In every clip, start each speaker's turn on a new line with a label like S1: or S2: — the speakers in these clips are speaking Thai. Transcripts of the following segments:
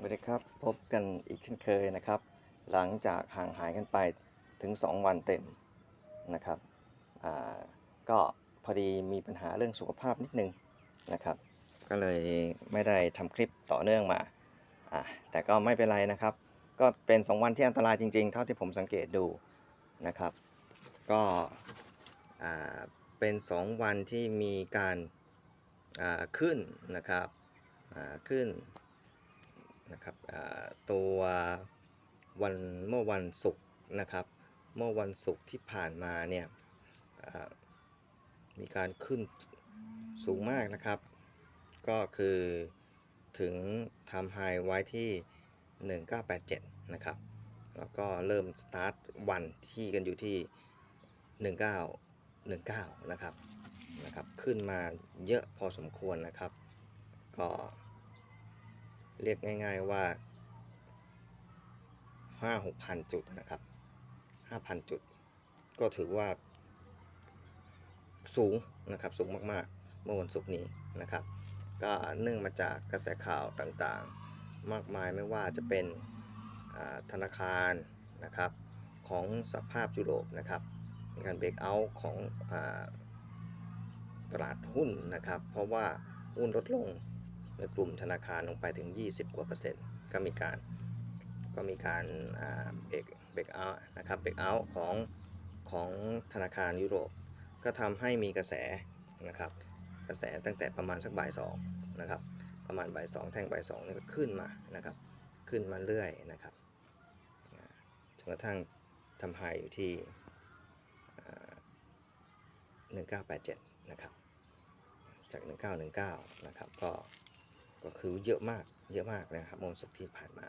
S1: สวัสดีครับพบกันอีกเช่นเคยนะครับ หลังจากห่างหายกันไปถึง 2 วันเต็มนะครับก็พอดีมีปัญหาเรื่องสุขภาพนิดนึงนะครับ ก็เลยไม่ได้ทำคลิปต่อเนื่องมาแต่ก็ไม่เป็นไรนะครับ ก็เป็น 2 วันที่อันตรายจริงๆ เท่าที่ผมสังเกตดูนะครับ ก็เป็น 2 วันที่มีการขึ้นนะครับขึ้น นะครับตัววันเมื่อวันศุกร์นะครับ เมื่อวันศุกร์ที่ผ่านมาเนี่ยมีการขึ้นสูงมากนะครับ ก็คือถึงทำไฮไว้ที่ 1987 นะครับ แล้วก็เริ่มสตาร์ทวันที่กันอยู่ที่ 1919 นะครับนะครับ ขึ้นมาเยอะพอสมควรนะครับ ก็ เรียกง่าย ๆว่าห้าหกพันจุดนะครับห้าพันจุด ก็ถือว่า สูงนะครับสูงมากๆ เมื่อวันศุกร์นี้นะครับ ก็เนื่องมาจากกระแสข่าวต่างๆ มากมายไม่ว่าจะเป็นธนาคารนะครับของสภาพยุโรปนะครับการเบรกเอาท์ของอตลาดหุ้นนะครับ เพราะว่าหุ้นลดลง ในกลุ่มธนาคารลงไปถึง 20 กว่าเปอร์เซ็นต์ก็มีการก็มีการเบรกเบรกเอาท์นะครับเบรกเอาท์ของของธนาคารยุโรป ก็ทำให้มีกระแสนะครับกระแสตั้งแต่ประมาณสักบ่ายสองนะครับประมาณบ่ายสองแท่งบ่ายสองนี่ก็ขึ้นมานะครับขึ้นมาเรื่อยนะครับจนกระทั่งทำไฮอยู่ที่อ่า1987 นะครับ จาก 1919 นะครับ ก็ ก็คือเยอะมากเยอะมากนะครับเมื่อวันศุกร์ที่ผ่านมา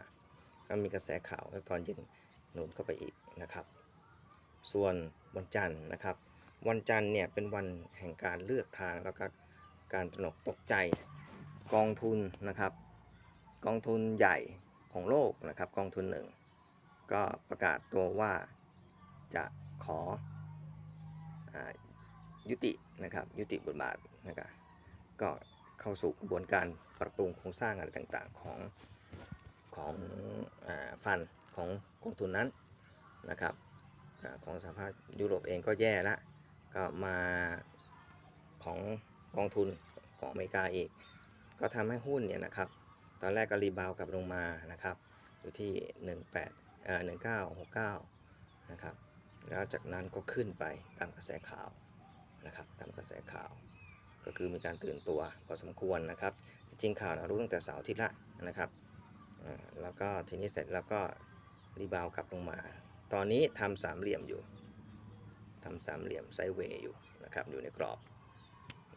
S1: ก็มีกระแสข่าวแล้วตอนเย็นหนุนเข้าไปอีกนะครับ ส่วนวันจันทร์นะครับ วันจันทร์เนี่ยเป็นวันแห่งการเลือกทางแล้วก็การตระหนกตกใจกองทุนนะครับ กองทุนใหญ่ของโลกนะครับ กองทุนหนึ่งก็ประกาศตัวว่าจะขออยุตินะครับยุติบทบาทนะครับก็ เข้าสู่กระบวนการปรับปรุงโครงสร้างอะไรต่างๆ ของของอฟันของกองทุนนั้นนะครับอของสหภาพยุโรปเองก็แย่ละก็มาของกองทุนของอเมริกาอีก ก็ทำให้หุ้นเนี่ยนะครับ ตอนแรกก็รีบาวกลับลงมานะครับ อยู่ที่ 18เอ่อ1969 นะครับ แล้วจากนั้นก็ขึ้นไปตามกระแสข่าวนะครับ ตามกระแสข่าว ก็คือมีการตื่นตัวพอสมควรนะครับ จริงข่าวเรารู้ตั้งแต่เสาร์อาทิตย์ละนะครับแล้วก็ทีนี้เสร็จแล้วก็รีบาวกลับลงมา ตอนนี้ทำสามเหลี่ยมอยู่ทำสามเหลี่ยมไซเวย์อยู่นะครับอยู่ในกรอบ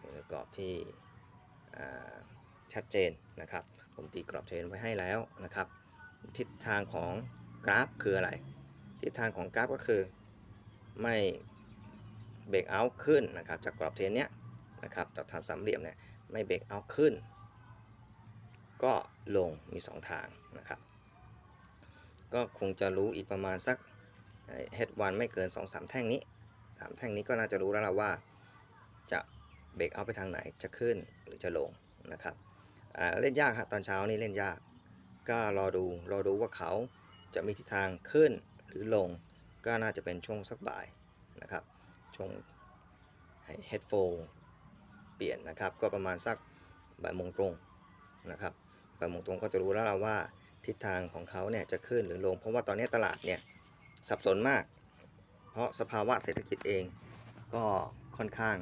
S1: อยู่ในกรอบที่ชัดเจนนะครับ ผมตีกรอบเทรนไว้ให้แล้วนะครับ ทิศทางของกราฟคืออะไร ทิศทางของกราฟก็คือไม่เบรกเอาท์ขึ้นนะครับจากกรอบเทรนเนี้ย นะครับจากฐานสามเหลี่ยมเนี่ยไม่เบรกเอาขึ้น ก็ลงมี 2 ทางนะครับ ก็คงจะรู้อีกประมาณสักเฮดวันไม่เกิน 2-3 แท่งนี้ 3 แท่งนี้ก็น่าจะรู้แล้วล่ะว่า จะเบรกเอาไปทางไหนจะขึ้นหรือจะลงนะครับเล่นยากฮะตอนเช้านี้เล่นยาก ก็รอดูรอดูว่าเขาจะมีทิศทางขึ้นหรือลง ก็น่าจะเป็นช่วงสักบ่ายนะครับช่วงเฮดโฟเปลี่ยนนะครับ ก็ประมาณสักบ่ายโมงตรงนะครับบ่ายโมงตรงก็จะรู้แล้วเราว่าทิศทางของเขาเนี่ยจะขึ้นหรือลง เพราะว่าตอนนี้ตลาดเนี่ยสับสนมาก เพราะสภาวะเศรษฐกิจเองก็ค่อนข้าง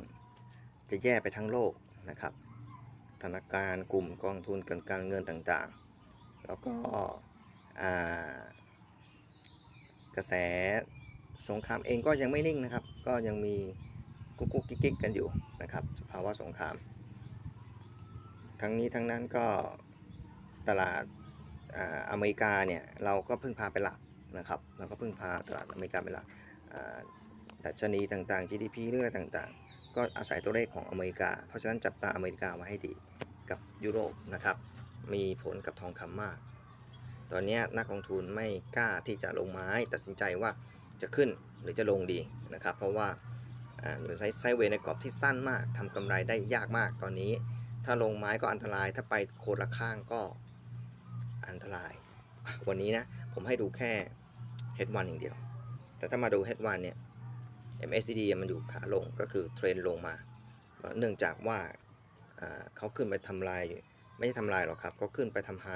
S1: จะแย่ไปทั้งโลกนะครับธนาคารกลุ่มกองทุนการการเงินต่างๆ แล้วก็กระแสสงครามเองก็ยังไม่นิ่งนะครับ ก็ยังมี กุ๊กกุ๊กกิ๊กกิ๊กกันอยู่นะครับ สภาวะสงคราม ทั้งนี้ทั้งนั้นก็ตลาดอเมริกาเนี่ยเราก็พึ่งพาเป็นหลักนะครับเราก็พึ่งพาตลาดอเมริกาเป็นหลักดัชนีต่างๆ GDP เรื่องอะไรต่างๆ ก็อาศัยตัวเลขของอเมริกา เพราะฉะนั้นจับตาอเมริกาไว้ให้ดีกับยุโรปนะครับ มีผลกับทองคำมาก ตอนนี้นักลงทุนไม่กล้าที่จะลงไม้ตัดสินใจว่าจะขึ้นหรือจะลงดีนะครับ เพราะว่า อ่าอยู่ไซเวในกรอบที่สั้นมากทำกำไรได้ยากมากตอนนี้ ถ้าลงไม้ก็อันตรายถ้าไปโคนละข้างก็อันตราย วันนี้นะ ผมให้ดูแค่ H1 อย่างเดียว แต่ถ้ามาดู H1 เนี่ย MACD มันอยู่ขาลงก็คือเทรนลงมา เนื่องจากว่าเขาขึ้นไปทำลาย ไม่ใช่ทำลายหรอกครับเขาขึ้นไปทำไฮ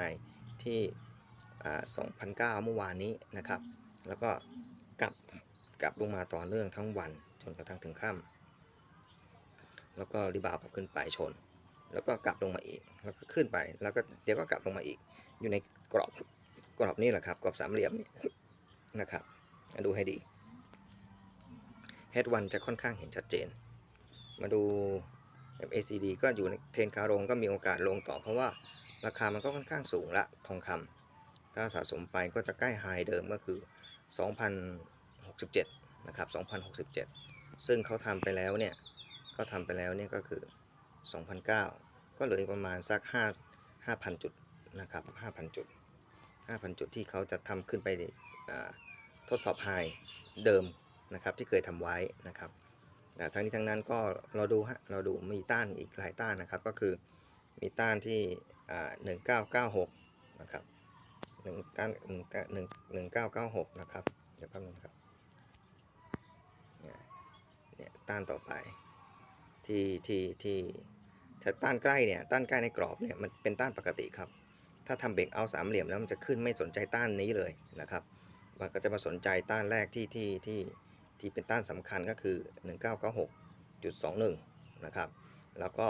S1: ที่อ่า2,009เมื่อวานนี้นะครับ แล้วก็กลับกลับลงมาต่อเนื่องทั้งวัน จนกระทั่งถึงค่ำแล้วก็รีบาวกลับขึ้นไปชน แล้วก็กลับลงมาอีก แล้วก็ขึ้นไป แล้วก็เดี๋ยวก็กลับลงมาอีก อยู่ในกรอบกรอบนี้แหละครับ กรอบสามเหลี่ยมนี่นะครับ ดูให้ดี H1 จะค่อนข้างเห็นชัดเจน มาดู MACD ก็อยู่ในเทรนขาลงก็มีโอกาสลงต่อ เพราะว่าราคามันก็ค่อนข้างสูงละทองคำถ้าสะสมไปก็จะใกล้ไฮเดิมก็คือ 2,067 นะครับ 2,067 ซึ่งเขาทำไปแล้วเนี่ยก็ทำไปแล้วเนี่ยก็คือ 2,009 ก็เหลืออีกประมาณสัก5 5,000 จุดนะครับ 5,000 จุด 5,000 จุดที่เขาจะทำขึ้นไปทดสอบไฮเดิมนะครับที่เคยทำไว้นะครับทั้งนี้ทั้งนั้นก็เราดูฮะเราดูมีต้านอีกหลายต้านนะครับ ก็คือมีต้านที่1996นะครับหนึ่งต้านหนึ่งหนึ่งหนึ่งเก้าเก้าหกนะครับเดี๋ยวแป๊บนึงครับเนี่ยเนี่ย ต้านต่อไป ที่ที่ที่ถ้าต้านใกล้เนี่ยต้านใกล้ในกรอบเนี่ยมันเป็นต้านปกติครับ ถ้าทำเบรกเอาสามเหลี่ยมแล้วมันจะขึ้นไม่สนใจต้านนี้เลยนะครับ มันก็จะมาสนใจต้านแรกที่ที่ที่ที่เป็นต้านสำคัญก็คือ 1996.21 นะครับ แล้วก็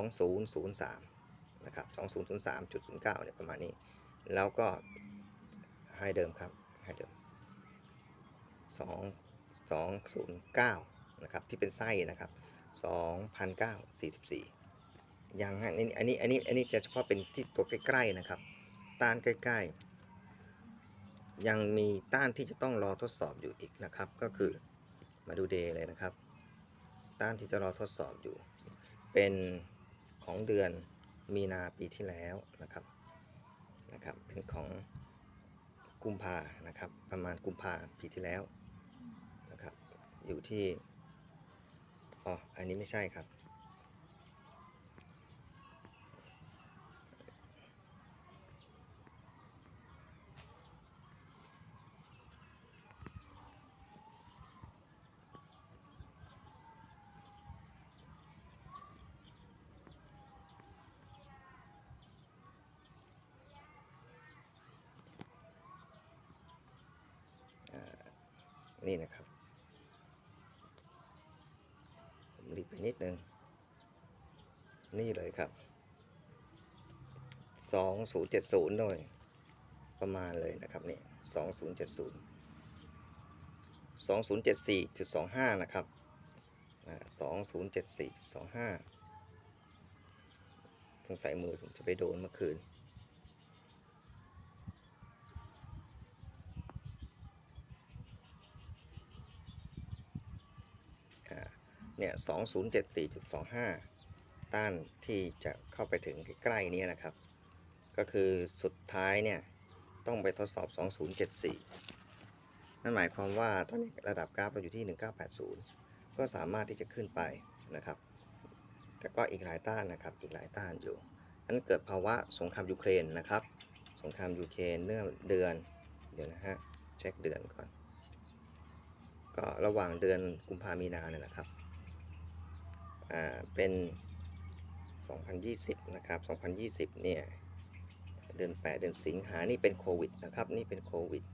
S1: 2003 นะครับ 2003.09 เนี่ยประมาณนี้ แล้วก็ให้เดิมครับ ให้เดิม2 209นะครับที่เป็นไส้นะครับ2,944ยังฮะอันนี้อันนี้อันนี้อันนี้จะเฉพาะเป็นที่ตัวใกล้ๆนะครับ ต้านใกล้ ๆ ยังมีต้านที่จะต้องรอทดสอบอยู่อีกนะครับ ก็คือมาดูเดย์เลยนะครับ ต้านที่จะรอทดสอบอยู่ เป็นของเดือนมีนาปีที่แล้วนะครับนะครับเป็นของกุมภานะครับ ประมาณกุมภาปีที่แล้ว อยู่ที่อ๋ออันนี้ไม่ใช่ครับ นี่นะครับ ผมรีบไป นิดนึง นี่เลยครับ 2070โดยประมาณเลยนะครับนี่2070 2074.25 นะครับ2074.25สงสัยมือผมจะไปโดนเมื่อคืน อ่าเนี่ย 2074.25 ต้านที่จะเข้าไปถึงใกล้ๆเนี้นะครับ ก็คือสุดท้ายเนี่ย ต้องไปทดสอบ 2074 นั่นหมายความว่าตอนนี้ระดับกราฟเราอยู่ที่ 1980 ก็สามารถที่จะขึ้นไปนะครับ แต่ก็อีกหลายต้านนะครับ อีกหลายต้านอยู่นั้นเกิดภาวะสงครามยูเครนนะครับ สงครามยูเครนเนื่องเดือนเดี๋ยวนะฮะ เช็คเดือนก่อน ก็ระหว่างเดือนกุมภามีนาเนี่ยแหละครับ อ่าเป็น 2020 นะครับ 2020 เนี่ย เดือน 8 เดือนสิงหา นี่เป็นโควิดนะครับ นี่เป็นโควิด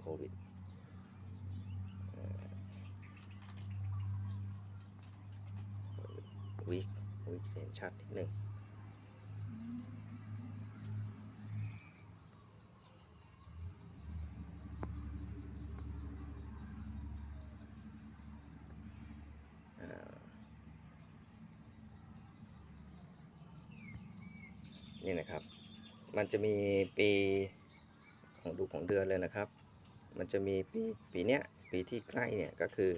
S1: โควิดวิกวิกเห็นชัดนิดหนึ่ง อ่า นี่นะครับ มันจะมีปีของดูของเดือนเลยนะครับ มันจะมีปีปีเนี้ยปีที่ใกล้เนี่ยก็คือ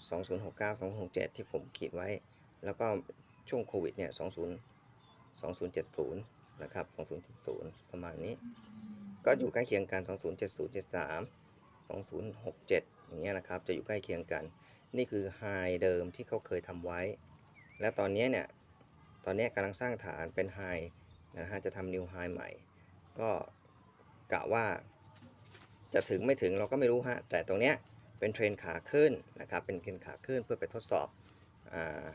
S1: 2069 2067 ที่ผมขีดไว้ แล้วก็ช่วงโควิดเนี่ย 20 2070 นะครับ 2070 ประมาณนี้ ก็อยู่ใกล้เคียงกัน 2070 73 2067 อย่างเงี้ยนะครับ จะอยู่ใกล้เคียงกัน นี่คือไฮเดิมที่เขาเคยทำไว้ และตอนนี้เนี่ย ตอนนี้กำลังสร้างฐานเป็นไฮ นะฮะจะทำนิวไฮใหม่ ก็กะว่าจะถึงไม่ถึงเราก็ไม่รู้ฮะ แต่ตรงเนี้ยเป็นเทรนขาขึ้นนะครับ เป็นเทรนขาขึ้นเพื่อไปทดสอบ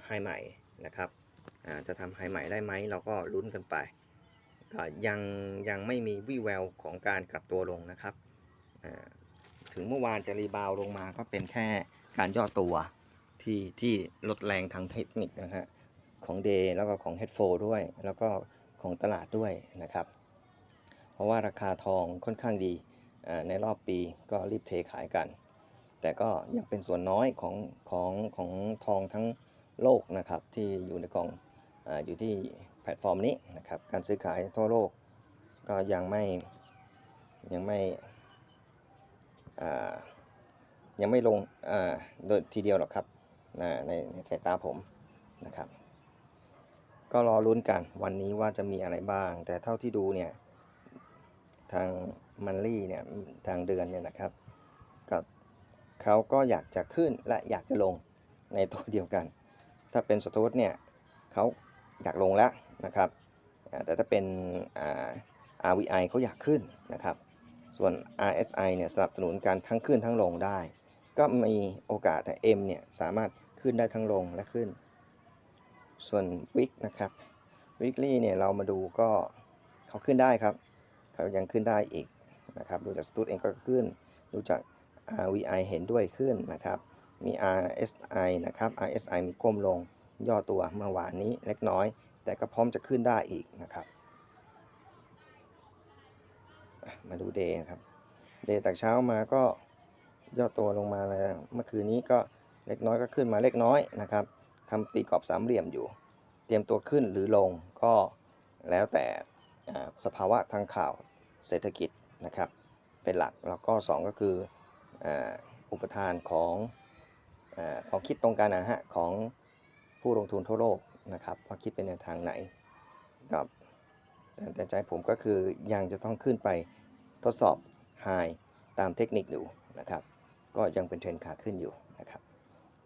S1: ไฮใหม่นะครับจะทำไฮใหม่ได้ไหมเราก็ลุ้นกันไปก็ยังยังไม่มีวี่แววของการกลับตัวลงนะครับ ถึงเมื่อวานจะรีบาวลงมาก็เป็นแค่การย่อตัวที่ที่ลดแรงทางเทคนิคนะฮะของ Day แล้วก็ของ Head 4ด้วย แล้วก็ ของตลาดด้วยนะครับ เพราะว่าราคาทองค่อนข้างดีในรอบปีก็รีบเทขายกัน แต่ก็ยังเป็นส่วนน้อยของของของทองทั้งโลกนะครับที่อยู่ในกองออยู่ที่แพลตฟอร์มนี้นะครับการซื้อขายทั่วโลกก็ยังไม่ยังไม่ยังไม่ลงโดยทีเดียวหรอกครับในในสายตาผมนะครับ ก็รอลุ้นกันวันนี้ว่าจะมีอะไรบ้าง แต่เท่าที่ดูเนี่ยทางมันลี่เนี่ยทางเดือนเนี่ยนะครับกับเขาก็อยากจะขึ้นและอยากจะลงในตัวเดียวกัน ถ้าเป็นสตูดเนี่ยเขาอยากลงแล้วนะครับ แต่ถ้าเป็นอ่า RVI เขาอยากขึ้นนะครับ ส่วน RSI เนี่ยสนับสนุนการทั้งขึ้นทั้งลงได้ ก็มีโอกาสนะ M เนี่ยสามารถขึ้นได้ทั้งลงและขึ้น ส่วนวิกนะครับ weekly เนี่ยเรามาดูก็เขาขึ้นได้ครับเขายังขึ้นได้อีกนะครับดูจากสตูดเองก็ขึ้น ดูจาก RVI เห็นด้วยขึ้นนะครับ มี RSI นะครับ RSI มีก้มลงย่อตัวเมื่อวานนี้เล็กน้อย แต่ก็พร้อมจะขึ้นได้อีกนะครับ มาดูเดย์ครับเดย์จากเช้ามาก็ย่อตัวลงมาเลยเมื่อคืนนี้ก็เล็กน้อยก็ขึ้นมาเล็กน้อยนะครับ ทำตีกรอบสามเหลี่ยมอยู่ เตรียมตัวขึ้นหรือลงก็แล้วแต่สภาวะทางข่าวเศรษฐกิจนะครับ เป็นหลักแล้วก็ 2 ก็คืออุปทานของอความคิดตรงกันนะฮะของผู้ลงทุนทั่วโลกนะครับว่าคิดเป็นในทางไหนกับแต่แต่ใจผมก็คือยังจะต้องขึ้นไปทดสอบไฮตามเทคนิคอยู่นะครับ ก็ยังเป็นเทรนขาขึ้นอยู่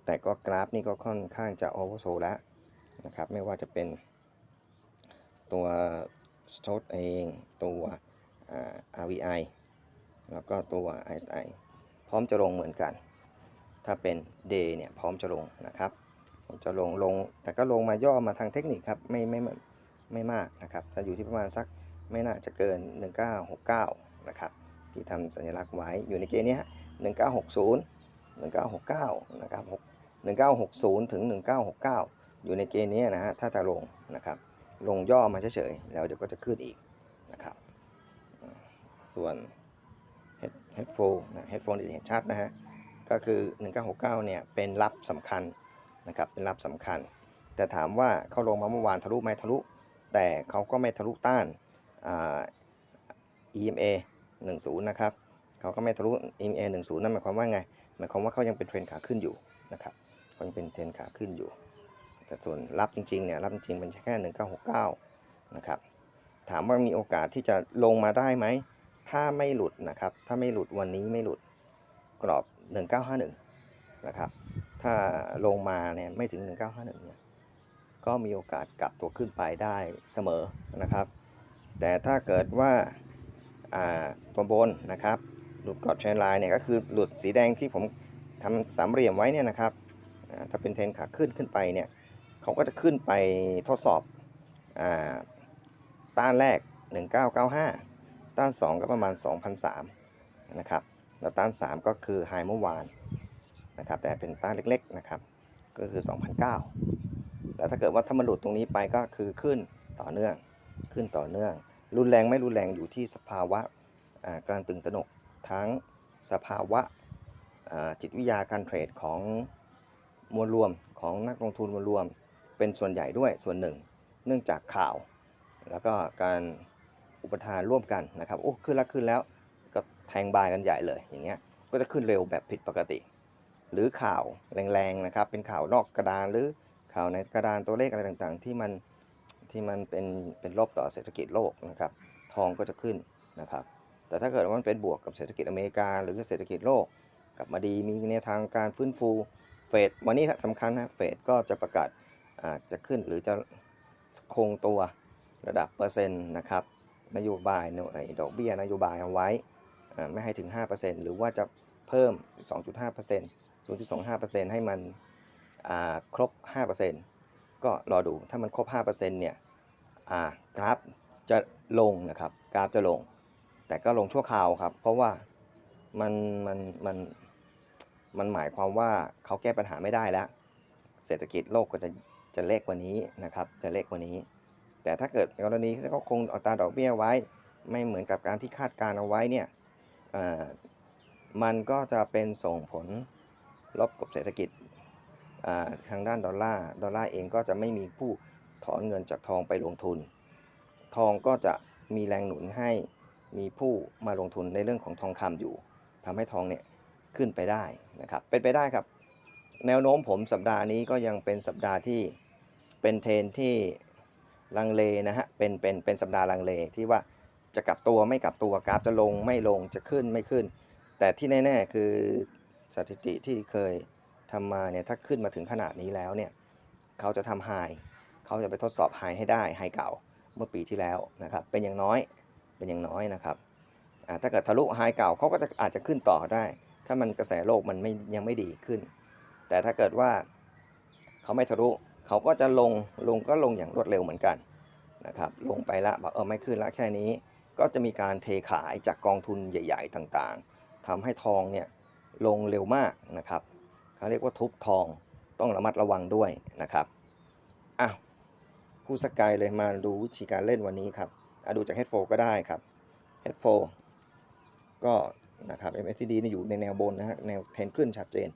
S1: แต่ก็กราฟนี่ก็ค่อนข้างจะโอเวอร์โซแล้วนะครับไม่ว่าจะเป็นตัวสโต t เองตัวอ่า RVI แล้วก็ตัว RSI พร้อมจะลงเหมือนกัน ถ้าเป็น day เนี่ยพร้อมจะลงนะครับผมจะลงลง แต่ก็ลงมาย่อมาทางเทคนิคครับ ไม่ไม่ไม่มากนะครับถ้าอยู่ที่ประมาณสักไม่น่าจะเกิน 1969 นะครับ ที่ทำสัญลักษณ์ไว้อยู่ในเกณฑ์เนี้ย1960 1969 นะครับ6 1960 ถึง 1969 อยู่ในเกณฑ์นี้นะฮะถ้าจะลงนะครับลงย่อมาเฉยๆแล้วเดี๋ยวก็จะขึ้นอีกนะครับส่วน headphone นะ headphone จะเห็นชัดนะฮะก็คือ 1969 เนี่ยเป็นรับสำคัญนะครับเป็นรับสำคัญ แต่ถามว่าเขาลงมาเมื่อวานทะลุไหมทะลุ แต่เขาก็ไม่ทะลุต้านอ่า EMA 10 นะครับเขาก็ไม่ทะลุ EMA 10 นั่นหมายความว่าไง หมายความว่าเขายังเป็นเทรนขาขึ้นอยู่นะครับ เขายังเป็นเทรนขาขึ้นอยู่ แต่ส่วนรับจริงๆเนี่ยรับจริงๆเป็นแค่ 1969 นะครับ ถามว่ามีโอกาสที่จะลงมาได้ไหม ถ้าไม่หลุดนะครับ ถ้าไม่หลุดวันนี้ไม่หลุดกรอบ 1951 นะครับ ถ้าลงมาเนี่ยไม่ถึง 1951 เนี่ย ก็มีโอกาสกลับตัวขึ้นไปได้เสมอนะครับ แต่ถ้าเกิดว่าตัวบนนะครับ หลุดกรอบเทรนไลน์เนี่ยก็คือหลุดสีแดงที่ผมทำสามเหลี่ยมไว้เนี่ยนะครับ ถ้าเป็นเทรนขาขึ้นขึ้นไปเนี่ยเขาก็จะขึ้นไปทดสอบอต้านแรก 1995 ต้าน 2 ก็ประมาณ 2,003 นะครับ แล้วต้าน 3 ก็คือไฮเมื่อวานนะครับ แต่เป็นต้านเล็กๆนะครับ ก็คือ 2,009 แล้วถ้าเกิดว่าถ้ามันหลุดตรงนี้ไปก็คือขึ้นต่อเนื่อง ขึ้นต่อเนื่อง รุนแรงไม่รุนแรงอยู่ที่สภาวะการตื่นตระหนกทั้งสภาวะจิตวิทยาการเทรดของ มวลรวมของนักลงทุนมวลรวม เป็นส่วนใหญ่ด้วยส่วนหนึ่ง เนื่องจากข่าว แล้วก็การอุปทานร่วมกันนะครับโอ้ขึ้นแล้วขึ้นแล้วก็แทงบายกันใหญ่เลยอย่างเงี้ยก็จะขึ้นเร็วแบบผิดปกติ หรือข่าวแรงๆนะครับเป็นข่าวนอกกระดานหรือข่าวในกระดานตัวเลขอะไรต่างๆ ที่มันที่มันเป็นเป็นลบต่อเศรษฐกิจโลกนะครับทองก็จะขึ้นนะครับแต่ถ้าเกิดว่ามันเป็นบวกกับเศรษฐกิจอเมริกาหรือเศรษฐกิจโลกกลับมาดีมีแนวทางการฟื้นฟู เฟดวันนี้สำคัญนะเฟดก็จะประกาศอาจะขึ้นหรือจะคงตัวระดับเปอร์เซ็นต์นะครับนโยบายดอกเบี้ยนโยบายเอาไว้ไม่ให้ถึง 5%หรือว่าจะเพิ่ม 2.5% 0.25%ให้มันอ่าครบ 5%ก็รอดูถ้ามันครบ 5%เนี่ยอ่ากราฟจะลงนะครับกราฟจะลง แต่ก็ลงชั่วคราวครับ เพราะว่ามันมันมัน มันหมายความว่าเขาแก้ปัญหาไม่ได้แล้ว เศรษฐกิจโลกก็จะจะเล็กกว่านี้นะครับ จะเล็กกว่านี้ แต่ถ้าเกิดกรณีที่เขาคงอัตราดอกเบี้ยไว้ ไม่เหมือนกับการที่คาดการเอาไว้เนี่ยมันก็จะเป็นส่งผลลบกับเศรษฐกิจทางด้านดอลลาร์ ดอลลาร์เองก็จะไม่มีผู้ถอนเงินจากทองไปลงทุน ทองก็จะมีแรงหนุนให้มีผู้มาลงทุนในเรื่องของทองคำอยู่ทำให้ทองเนี่ย ขึ้นไปได้นะครับ เป็นไปได้ครับ แนวโน้มผมสัปดาห์นี้ก็ยังเป็นสัปดาห์ที่เป็นเทรนที่ลังเลนะฮะ เป็นเป็นเป็นสัปดาห์ลังเลที่ว่าจะกลับตัวไม่กลับตัวกราฟจะลงไม่ลงจะขึ้นไม่ขึ้น แต่ที่แน่ ๆ คือสถิติที่เคยทำมาเนี่ยถ้าขึ้นมาถึงขนาดนี้แล้วเนี่ยเขาจะทำไฮเขาจะไปทดสอบไฮให้ได้ไฮเก่าเมื่อปีที่แล้วนะครับ เป็นอย่างน้อยเป็นอย่างน้อยนะครับถ้าเกิดทะลุไฮเก่าเขาก็จะอาจจะขึ้นต่อได้ ถ้ามันกระแสโลกมันไม่ยังไม่ดีขึ้น แต่ถ้าเกิดว่าเขาไม่ทะลุเขาก็จะลงลงก็ลงอย่างรวดเร็วเหมือนกันนะครับลงไปละบอกเออไม่ขึ้นละแค่นี้ ก็จะมีการเทขายจากกองทุนใหญ่ ๆ ต่างๆทำให้ทองเนี่ยลงเร็วมากนะครับเขาเรียกว่าทุบทองต้องระมัดระวังด้วยนะครับอ้าวคู่สกายเลยมาดูวิธีการเล่นวันนี้ครับอะดูจากเฮดโฟก็ได้ครับเฮดโฟก็ นะครับ MACD เนี่ยอยู่ในแนวบนนะฮะแนวเทรนขึ้นชัดเจน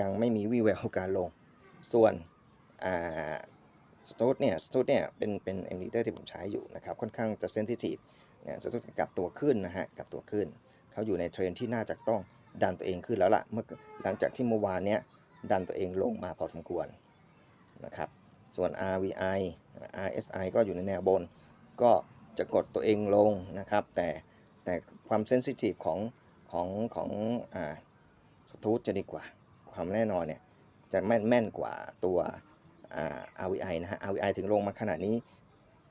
S1: ยังไม่มีวี่แววการลง ส่วนสตูดเนี่ยสตูดเนี่ยเป็นเป็นเอ็มดีเตอร์ที่ผมใช้อยู่นะครับ ค่อนข้างจะเซนซิทีฟเนี่ยสตูดกลับตัวขึ้นนะฮะกลับตัวขึ้น เขาอยู่ในเทรนที่น่าจะต้องดันตัวเองขึ้นแล้วล่ะเมื่อหลังจากที่เมื่อวานเนี้ยดันตัวเองลงมาพอสมควรนะครับส่วน RVI RSI ก็อยู่ในแนวบน ก็จะกดตัวเองลงนะครับ แต่แต่ความเซนซิทีฟของ ของของอ่าสตูดจะดีกว่า ความแน่นอนเนี่ยจะแม่นแม่นกว่าตัวอ่า RVI นะฮะ RVI ถึงลงมาขนาดนี้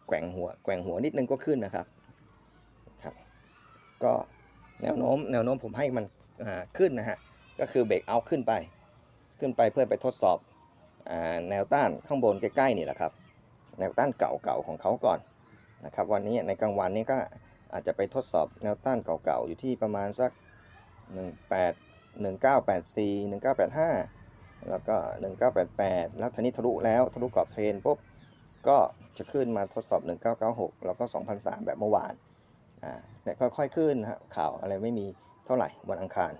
S1: แกว่งหัวแกว่งหัวนิดนึงก็ขึ้นนะครับครับ ก็แนวโน้มแนวโน้มผมให้มันขึ้นนะฮะ ก็คือเบรกเอาขึ้นไป ขึ้นไปเพื่อไปทดสอบอแนวต้านข้างบนใกล้ๆนี่แหละครับ แนวต้านเก่าๆของเขาก่อนนะครับ วันนี้ในกลางวันนี้ก็อาจจะไปทดสอบแนวต้านเก่าๆอยู่ที่ประมาณสัก 18 1984 1985 แล้วก็ 1988 แล้วทีนี้ทะลุแล้วทะลุกรอบเทรนปุ๊บก็จะขึ้นมาทดสอบ 1996 แล้วก็ 2003 แบบเมื่อวานอ่าแต่ค่อยๆขึ้นนะฮะข่าวอะไรไม่มีเท่าไหร่วันอังคาร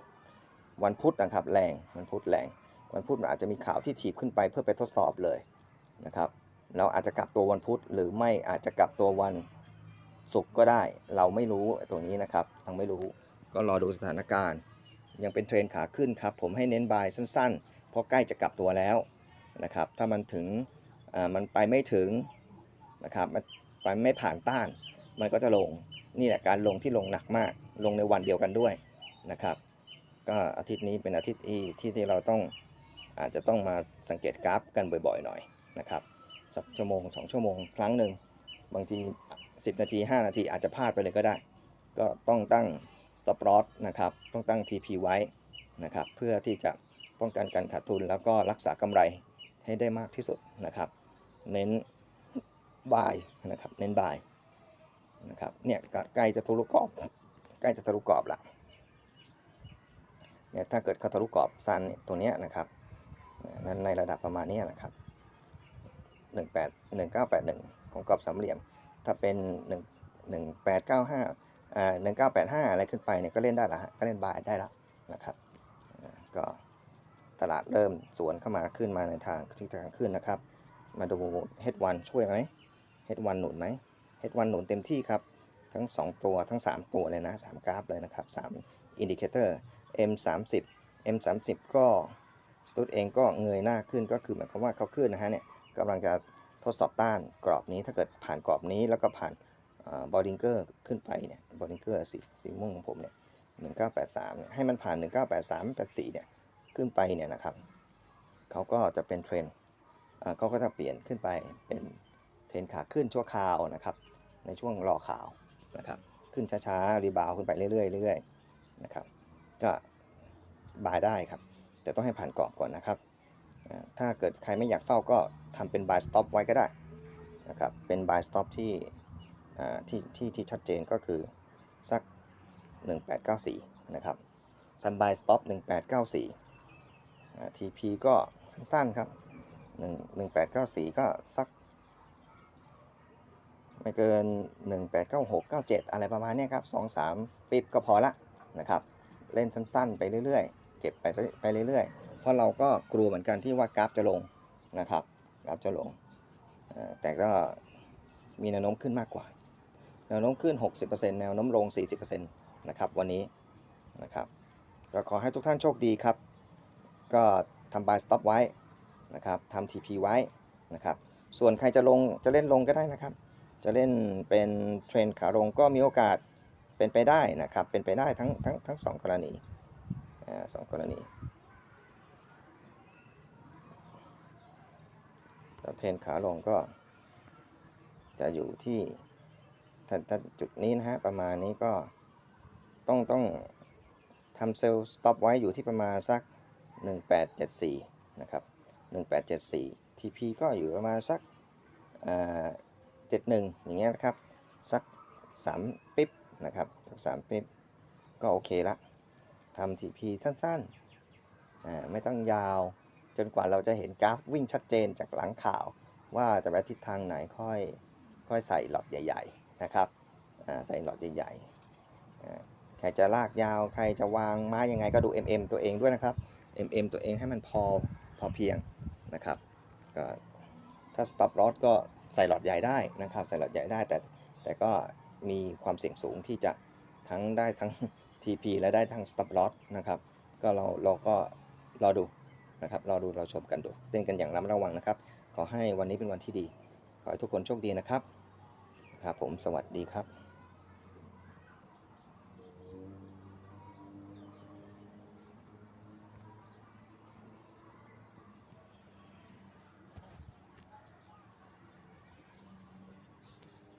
S1: วันพุธนะครับแรงวันพุธแรงวันพุธมันอาจจะมีข่าวที่ถีบขึ้นไปเพื่อไปทดสอบเลยนะครับเราอาจจะกลับตัววันพุธหรือไม่อาจจะกลับตัววันศุกร์ก็ได้ เราไม่รู้ตัวนี้นะครับยังไม่รู้ ก็รอดูสถานการณ์ ยังเป็นเทรนขาขึ้นครับ ผมให้เน้นบายสั้นๆ เพราะใกล้จะกลับตัวแล้วนะครับ ถ้ามันถึงมันไปไม่ถึงนะครับมันไปไม่ผ่านต้าน มันก็จะลง นี่แหละการลงที่ลงหนักมาก ลงในวันเดียวกันด้วยนะครับ ก็อาทิตย์นี้เป็นอาทิตย์ที่ที่ที่เราต้องอาจจะต้องมาสังเกตกราฟกันบ่อยๆหน่อยนะครับสักชั่วโมง 2 ชั่วโมงครั้งหนึ่ง บางที 10 นาที 5 นาทีอาจจะพลาดไปเลยก็ได้ ก็ต้องตั้ง stop loss นะครับต้องตั้ง TP ไว้นะครับเพื่อที่จะป้องกันการขาดทุน แล้วก็รักษากำไรให้ได้มากที่สุดนะครับ เน้น buy นะครับเน้น buy นะครับเนี่ยใกล้จะทะลุกรอบใกล้จะทะลุกรอบละเนี่ยถ้าเกิดเขาทะลุกรอบซันเนี่ยตัวเนี้ยนะครับนั้นในระดับประมาณนี้นะครับ18 1981 ของกรอบสามเหลี่ยม ถ้าเป็น 1 1895 อ่า1985อะไรขึ้นไปเนี่ยก็เล่นได้ละฮะก็เล่นบายได้แล้วนะครับก็ตลาดเริ่มสวนเข้ามาขึ้นมาในทางทิศทางขึ้นนะครับ มาดู H1 ช่วยไหม H1 หนุนไหม H1 หนุนเต็มที่ครับ ทั้ง 2 ตัวทั้ง 3 ตัวเลยนะ 3 กราฟเลยนะครับ3อินดิเคเตอร์ M30 M30 ก็สตูดเองก็เงยหน้าขึ้นก็คือหมายความว่าเขาขึ้นนะฮะเนี่ยกำลังจะทดสอบต้านกรอบนี้ถ้าเกิดผ่านกรอบนี้แล้วก็ผ่าน บอดิงเกอร์ขึ้นไปเนี่ยบอดิงเกอร์สีสีม่วงของผมเนี่ย1983เนี่ยให้มันผ่าน1983 84เนี่ยขึ้นไปเนี่ยนะครับเขาก็จะเป็นเทรนเขาก็จะเปลี่ยนขึ้นไปเป็นเทรนขาขึ้นชั่วคราวนะครับ ในช่วงรอข่าวนะครับขึ้นช้าๆรีบาวขึ้นไปเรื่อยๆเรื่อยๆนะครับก็บายได้ครับ แต่ต้องให้ผ่านกรอบก่อนนะครับ ถ้าเกิดใครไม่อยากเฝ้าก็ทำเป็น buy stop ไว้ก็ได้นะครับเป็น buy stop ที่อ่าที่ ที่ที่ชัดเจนก็คือสัก 1894 นะครับทำ buy stop 1894อ่า TP ก็สั้นๆครับ1894 ก็สัก ไม่เกิน 1896 97 อะไรประมาณนี้ครับ 2-3 ปิบก็พอละนะครับ เล่นสั้นๆ ไปเรื่อยๆ เก็บไปไปเรื่อยๆ เพราะเราก็กลัวเหมือนกันที่ว่ากราฟจะลงนะครับ กราฟจะลง แต่ก็มีแนวโน้มขึ้นมากกว่า แนวโน้มขึ้น 60%แนวโน้มลง 40%นะครับวันนี้นะครับก็ขอให้ทุกท่านโชคดีครับ ก็ทำ buy stop ไว้นะครับทำ TP ไว้นะครับส่วนใครจะลงจะเล่นลงก็ได้นะครับ จะเล่นเป็นเทรนขาลงก็มีโอกาสเป็นไปได้นะครับ เป็นไปได้ทั้งทั้งทั้งสองกรณีสองกรณีแล้วเทรนขาลงก็จะอยู่ที่ ถ้าถ้าจุดนี้นะฮะประมาณนี้ก็ต้องต้องทำเซลล์สต็อปไว้อยู่ที่ประมาณสัก 1874 นะครับ 1874 TP ก็อยู่ประมาณสักอ่า71อย่างเงี้ยนะครับ สัก 3 ปิ๊บนะครับสัก 3 ปิ๊บ ก็โอเคละทำ TP สั้นๆอ่าไม่ต้องยาวจนกว่าเราจะเห็นกราฟวิ่งชัดเจนจากหลังข่าว ว่าจะไปทิศทางไหนค่อยค่อยใส่หลอดใหญ่ ๆ นะครับใส่หลอดใหญ่ๆใครจะลากยาวใครจะวางไม้ยังไงก็ดู MM ตัวเองด้วยนะครับ MM ตัวเองให้มันพอพอเพียงนะครับก็ถ้า stop loss ก็ใส่หลอดใหญ่ได้นะครับ ใส่หลอดใหญ่ได้แต่แต่ก็มีความเสี่ยงสูงที่จะทั้งได้ทั้ง TP และได้ทั้ง stop loss นะครับ ก็เราเราก็รอดูนะครับ รอดูเราชมกันดูเล่นกันอย่างระมัดระวังนะครับ ขอให้วันนี้เป็นวันที่ดี ขอให้ทุกคนโชคดีนะครับ ครับผมสวัสดีครับ